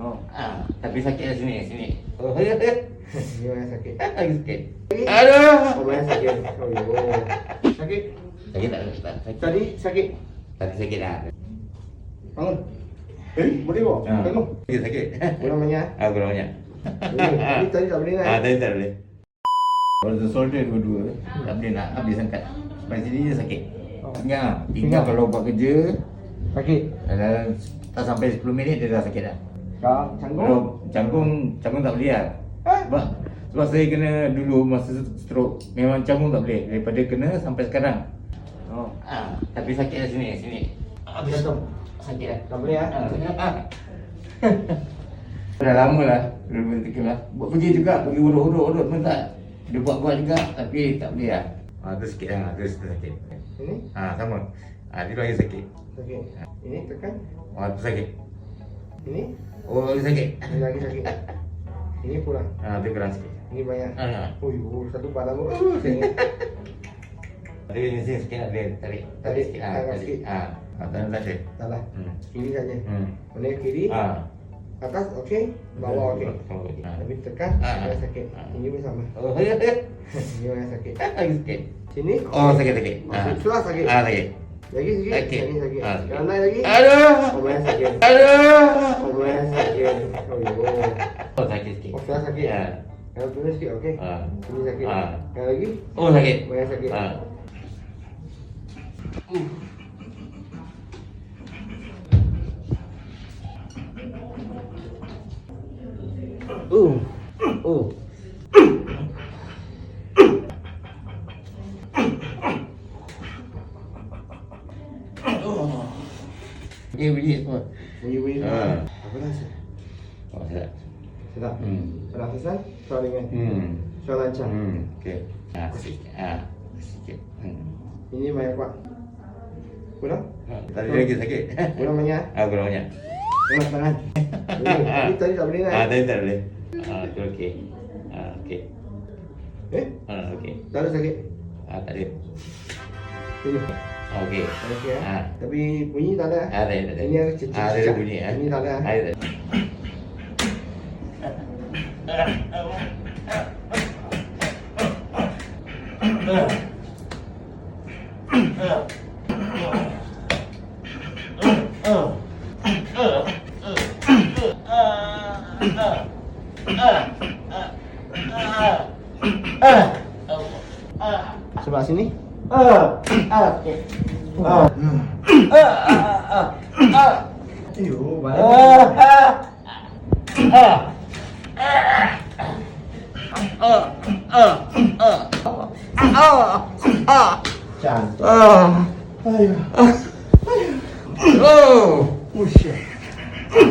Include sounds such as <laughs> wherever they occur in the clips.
Oh. Ah, tapi sakit dah sini, sini. Oh, ya, ya. Ini yang sakit. Lagi. Lagi? Aduh. Oh, banyak sakit. <laughs> Oh, yo. Sakit. Sakit tak? tak sakit. Tadi sakit. Tadi sakit dah. Bangun. Eh, boleh kok. Ah. Bangun. Sakit, sakit. Kurang banyak. Ah, kurang banyak. Tadi tadi tak boleh Ah, naik. tadi tak boleh. Kalau tu solder dua-dua, tak boleh nak habis angkat. Sampai sini je sakit. Oh. Pinggang. Pinggang. Pinggang kalau buat kerja, Sakit. dalam tak sampai 10 minit dia dah sakit dah. Kau canggung. canggung, canggung tak boleh lah. Ah. Sebab, sebab saya kena dulu masa stroke, memang canggung tak boleh. Daripada kena sampai sekarang. Oh. Ah, tapi sakit dah sini, sini. Habis Jatuh. sakit dah. Tak boleh ah. Ah. <laughs> Dah lama lah Dulu lah Buat kerja juga Pergi urut-urut-urut pun tak Dia buat-buat juga Tapi tak boleh lah Ah, tu sikit lah Tu sakit Ini Ah, sama Ah, dia lagi sakit sakit. Ini tekan. Ah, tu sakit Ini Oh, lagi sakit ini lagi sakit. Ini kurang. Ah, tu kurang sikit Ini banyak. Ah, Oh, yo, satu badan tu. Uh, ingat. <laughs> Tadi ni sini sikit nak dia tarik Tarik, sikit Ah, tarik tarik sikit. Ah, ah, tak ada tak Salah. Hmm Kiri saja. Hmm Mana kiri? Ah Atas okey. Bawah okey. Ah. Tapi tekan Ah. sakit. Ah. Ini pun sama. <laughs> Oh, ya, ya. Ini yang sakit. <laughs> Lagi sikit Sini. Oh, sakit sakit Oh, sebelah sakit. Ah, sakit Lagi sikit. Sakit. Sini sakit. Ah, naik lagi. Aduh Oh, sakit. Aduh Oh, sakit. Oh, yo. Oh sakit sikit. Oh, sakit. Ya. Kalau turun sikit okey. Ah. Ini sakit. Ah. Yang lagi? Oh sakit. Banyak sakit. Ah. Uh. Uh. Oh. Ini bunyi semua. Bunyi-bunyi. Ah. Apa rasa? Oh sedap. Sedap. Hmm. Pernafasan? Suara ringan. Hmm. Suara lancar. Hmm. Okey. Ah sikit. Ah sikit. Hmm. Ini banyak kuat. Kurang? Ah, Tadi lagi sakit. <laughs> Kurang banyak? Ah kurang banyak. Kurang tangan. <laughs> Boleh. Tapi tadi tak boleh Ah naik. tadi tak boleh. Ah tu okey. Ah okey. Eh? Ah okey. Tak ada sakit? Ah tak ada. Sini. Okey. Okey eh? Ah. Tapi bunyi tak ada? Ah ada. tak ada. Ini ada cecek. Ah ada bunyi. Ini tak ada. Tak ada. Sebelah sini. 아, 알았지. 아, 아, 아, 아, 아. 이거 아, 말해. 아, 아, 아, 아, 아, 아, 아, 짠. 아, 아이고. 어, 우씨.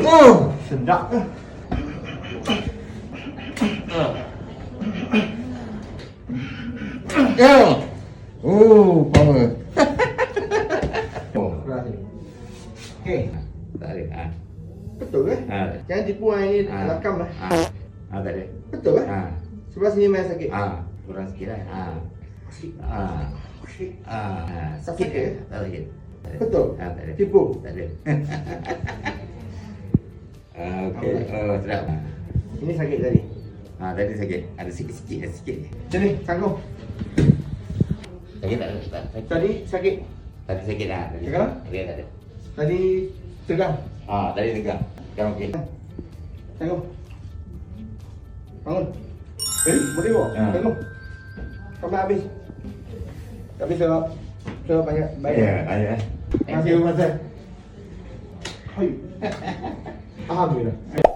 어, 쓴다. 어. 야. Okey. Tak ada. Ah. Betul ke? Ah. Jangan tipu orang ini Ah. rakam lah. Ah. Ah tak ada. Betul ke? Ah. Sebelah sini main sakit. Ah. Kurang sikit lah. Ah. Sikit. Ah. Sikit. Ah. Ah. Sakit ke? Tak sakit. Betul? Ah, tak ada. Tipu? Tak ada. <laughs> okey. Oh, sedap. Ini sakit tadi. Ah, tadi sakit. Ada sikit-sikit, ada sikit. Macam ni, sanggup. Sakit tak sakit. Tadi sakit. Tadi sakit dah. Tadi. Sekarang? Okey, tak ada. Tadi tegang. Ah, tadi tegang. Sekarang okey. Sanggup. Bangun. Eh, boleh kok. Ah. Sanggup. Sampai habis. Tapi sebab sebab banyak banyak. Ya, ada. Thank you, Master. Hai. Alhamdulillah.